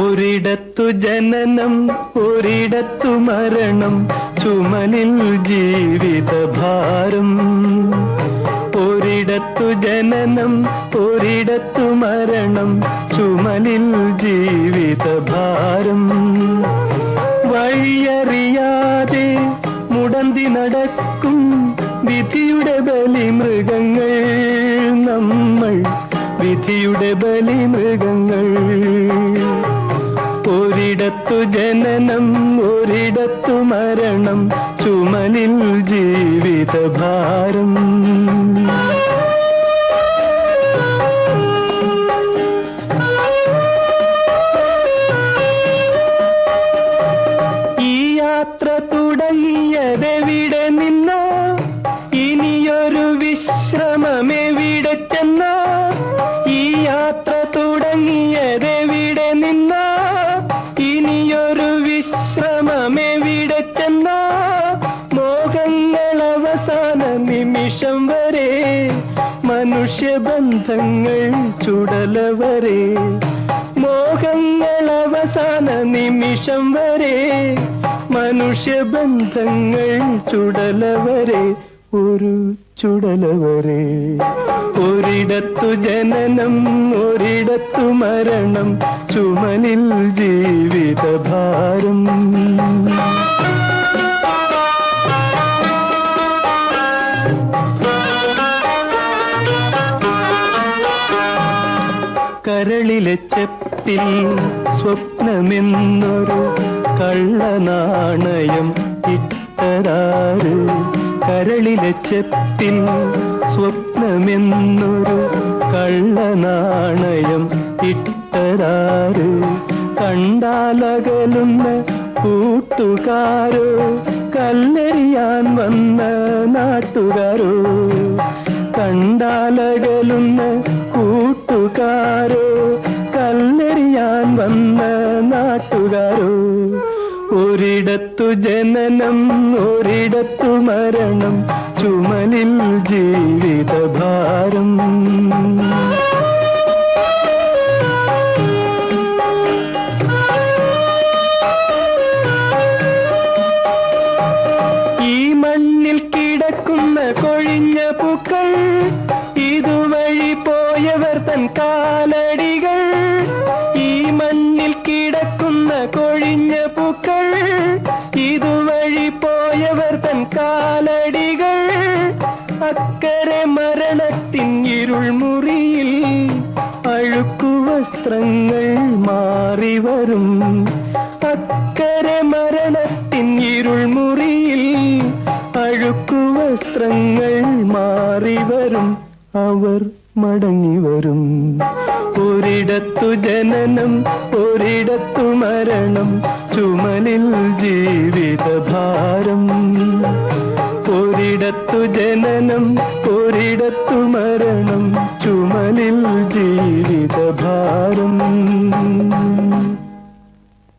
ഒരിടത്തു ജനനം ഒരിടത്തു മരണം ചുമലിൽ ജീവിതഭാരം. ഒരിടത്തു ജനനം ഒരിടത്തു മരണം ചുമലിൽ ജീവിതഭാരം. വഴിയറിയാതെ മുടന്തി നടക്കും വിധിയുടെ ബലി മൃഗങ്ങൾ നമ്മൾ. വിധിയുടെ ബലി മൃഗങ്ങൾ ഒരിടത്തു ജനനം ഒരിടത്തു മരണം ചുമലിൽ ജീവിതഭാരം. ഈ യാത്ര തുടങ്ങിയതെവിടെ നിന്നോ ഇനിയൊരു വിശ്രമമെവിടെ ചെന്നോ? ഈ യാത്ര തുടങ്ങിയതെവിടെ നിന്നോ അവസാന നിമിഷം വരെ മനുഷ്യബന്ധങ്ങൾ ചുടലവരെ. മോഹങ്ങൾ അവസാന നിമിഷം വരെ മനുഷ്യബന്ധങ്ങൾ ചുടലവരെ. ഒരു ചുടലവരെ. ഒരിടത്തു ജനനം ഒരിടത്തു മരണം ചുമലിൽ ജീവിതഭാരം. കരളിലെ ചെപ്പിൽ സ്വപ്നമെന്നൊരു കള്ളനാണയം ഇട്ടതാറ് കരളിലെ ചെപ്പിൽ സ്വപ്നമെന്നൊരു കള്ളനാണയം ഇട്ടതാറ് കണ്ടാലകലുന്ന കൂട്ടുകാരോ കല്ലെറിയാൻ വന്ന നാട്ടുകാരോ കണ്ടാലകലുന്ന നാട്ടുകാരോ? ഒരിടത്തു ജനനം ഒരിടത്തു മരണം ചുമലിൽ ജീവിതഭാരം. ഈ മണ്ണിൽ കിടക്കുന്ന കൊഴിഞ്ഞ പൂക്കൾ ഇതുവഴി പോയവർ തൻ കാലടികൾ. കൊഴിഞ്ഞ പൂക്കൾ ഇതുവഴി പോയവർ തൻ കാലടികൾ. അക്കരെ മരണത്തിൻ ഇരുൾ മുറിയിൽ അഴുക്കു വസ്ത്രങ്ങൾ മാറി വരും. അക്കരെ മരണത്തിൻ ഇരുൾ മുറിയിൽ അഴുക്കു വസ്ത്രങ്ങൾ മാറി വരും. അവർ മടങ്ങി വരും. ഒരിടത്തു ജനനം ഒരിടത്തു മരണം ചുമലിൽ ജീവിതഭാരം. ഒരിടത്തു ജനനം ഒരിടത്തു മരണം ചുമലിൽ ജീവിതഭാരം.